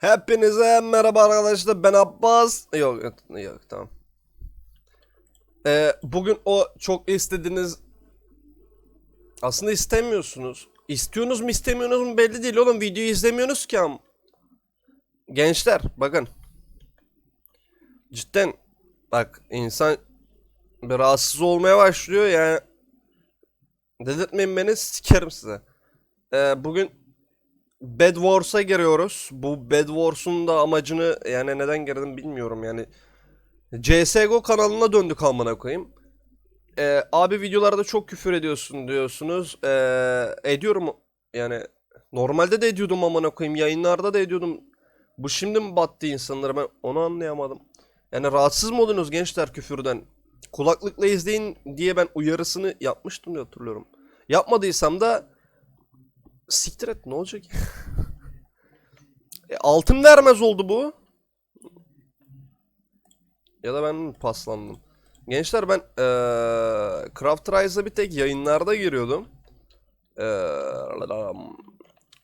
Hepinize merhaba arkadaşlar ben Abbas. Yok yok, tamam. Ee, bugün o çok istediğiniz aslında istemiyorsunuz. İstiyorsunuz mu istemiyorsunuz mu belli değil oğlum videoyu izlemiyorsunuz ki am. Gençler bakın. Cidden bak insan bir rahatsız olmaya başlıyor yani. Dedirtmeyin beni sikerim size. Ee, bugün Bed Wars'a giriyoruz. Bu Bed Wars'un da amacını yani neden girdim bilmiyorum yani. CSGO kanalına döndük amına koyayım. Ee, abi videolarda çok küfür ediyorsun diyorsunuz. Ee, ediyorum yani normalde de ediyordum amına koyayım. Yayınlarda da ediyordum. Bu şimdi mi battı insanlara ben onu anlayamadım. Yani rahatsız mı oldunuz gençler küfürden? Kulaklıkla izleyin diye ben uyarısını yapmıştım diye hatırlıyorum. Yapmadıysam da siktir et ne olacak? e, altın vermez oldu bu. Ya da ben paslandım? Gençler ben eee Craft Rise'a bir tek yayınlarda giriyordum. Eee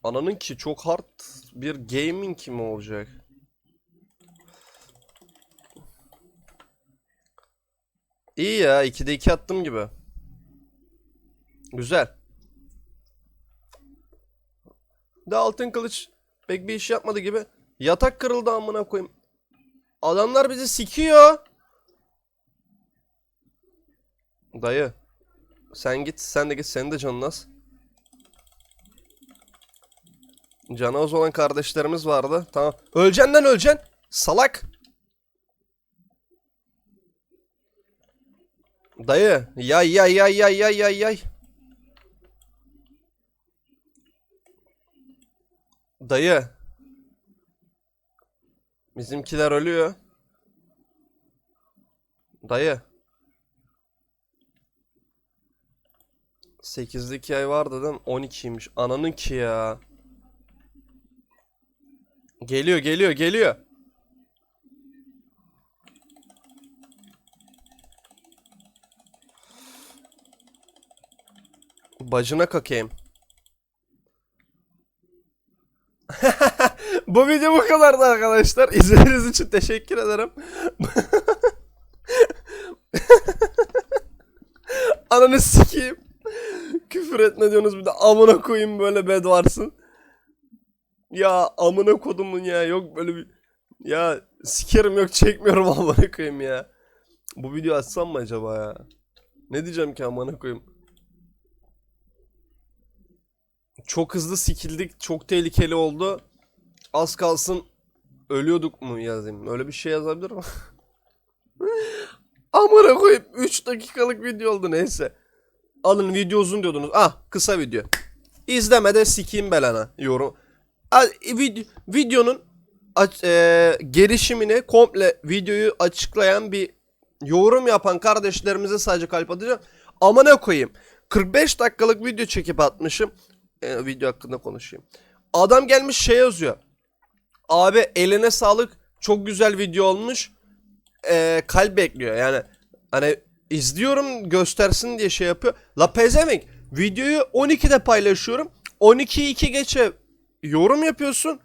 ananın ki çok hard bir gaming mi olacak? İyi ya 2'de 2 attım gibi. Güzel. De altın kılıç pek bir iş yapmadı gibi. Yatak kırıldı amına koyayım. Adamlar bizi sikiyor. Dayı. Sen git, sen de git, senin de canın az. Canı az olan kardeşlerimiz vardı. Tamam. Öleceksin lan öleceksin. Salak. Dayı. Yay yay yay yay yay yay yay. Dayı. Bizimkiler ölüyor. Dayı. 8'lik ay var dedim 12'ymiş. Ananın ki ya. Geliyor geliyor geliyor. Bacına kakayım. Bu video bu kadardı arkadaşlar. İzlediğiniz için teşekkür ederim. Ananı sikeyim. Küfür etme diyorsunuz bir de amına koyayım böyle bed varsın. Ya amına kodumun ya yok böyle bir ya sikerim yok çekmiyorum amına koyayım ya. Bu video açsam mı acaba ya? Ne diyeceğim ki amına koyayım? Çok hızlı sikildik. Çok tehlikeli oldu. Az kalsın ölüyorduk mu yazayım. Öyle bir şey yazabilirim. Amına koyayım 3 dakikalık video oldu neyse. Alın video uzun diyordunuz. Ah kısa video. İzleme de sikeyim belana yorum. Video, videonun e, gelişimini komple videoyu açıklayan bir yorum yapan kardeşlerimize sadece kalp atacağım. Amına koyayım. 45 dakikalık video çekip atmışım. E, video hakkında konuşayım. Adam gelmiş şey yazıyor. Abi eline sağlık. Çok güzel video olmuş. E, kalp bekliyor. Yani hani izliyorum göstersin diye şey yapıyor. La pezevenk videoyu 12'de paylaşıyorum. 12'yi 2 geçe yorum yapıyorsun.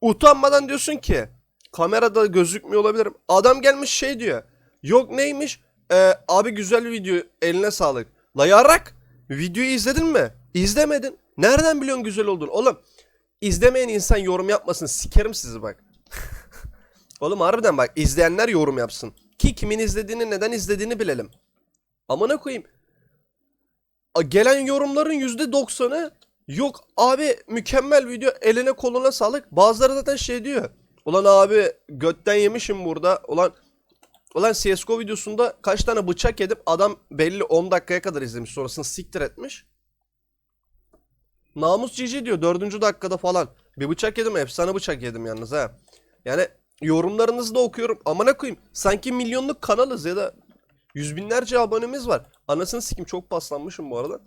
Utanmadan diyorsun ki kamerada gözükmüyor olabilirim. Adam gelmiş şey diyor. Yok neymiş? Ee, abi güzel video eline sağlık. La yarrak videoyu izledin mi? İzlemedin. Nereden biliyorsun güzel olduğunu? Oğlum izlemeyen insan yorum yapmasın. Sikerim sizi bak. Oğlum harbiden bak izleyenler yorum yapsın. Ki kimin izlediğini neden izlediğini bilelim. Amına koyayım. A- Gelen yorumların %90'ı yok abi mükemmel video eline koluna sağlık. Bazıları zaten şey diyor. Ulan abi götten yemişim burada. Ulan Ulan CSGO videosunda kaç tane bıçak yedim adam belli 10 dakikaya kadar izlemiş sonrasını siktir etmiş. Namus GG diyor 4. dakikada falan. Bir bıçak yedim efsane bıçak yedim yalnız ha. Yani yorumlarınızı da okuyorum. Amına koyayım. Sanki milyonluk kanalız ya da yüz binlerce abonemiz var. Anasını sikim çok paslanmışım bu arada.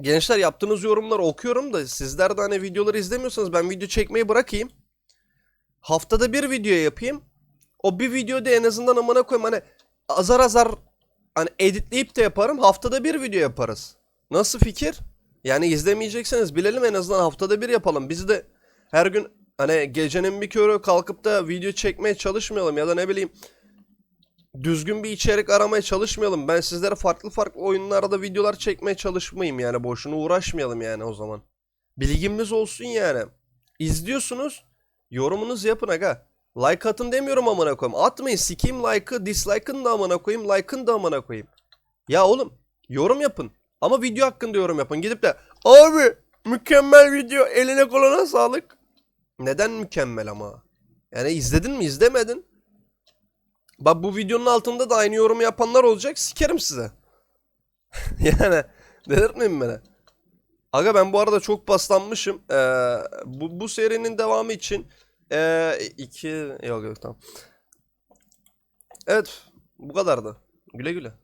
Gençler yaptığınız yorumları okuyorum da sizler de hani videoları izlemiyorsanız ben video çekmeyi bırakayım. Haftada bir video yapayım. O bir videoda en azından amına koyayım hani azar azar hani editleyip de yaparım. Haftada bir video yaparız. Nasıl fikir? Yani izlemeyecekseniz bilelim en azından haftada bir yapalım. Biz de her gün Hani gecenin bir körü kalkıp da video çekmeye çalışmayalım ya da ne bileyim düzgün bir içerik aramaya çalışmayalım. Ben sizlere farklı farklı oyunlarda videolar çekmeye çalışmayayım yani boşuna uğraşmayalım yani o zaman. Bilgimiz olsun yani. İzliyorsunuz, yorumunuzu yapın aga. Like atın demiyorum amına koyayım. Atmayın sikeyim like'ı, dislike'ın da amına koyayım, like'ın da amına koyayım. Ya oğlum yorum yapın. Ama video hakkında yorum yapın. Gidip de abi mükemmel video eline koluna sağlık. Neden mükemmel ama? Yani izledin mi izlemedin? Bak bu videonun altında da aynı yorumu yapanlar olacak. Sikerim size. yani delirtmeyin beni. Aga ben bu arada çok paslanmışım. Ee, bu, bu serinin devamı için ee, iki yok yok tamam. Evet bu kadardı. Güle güle.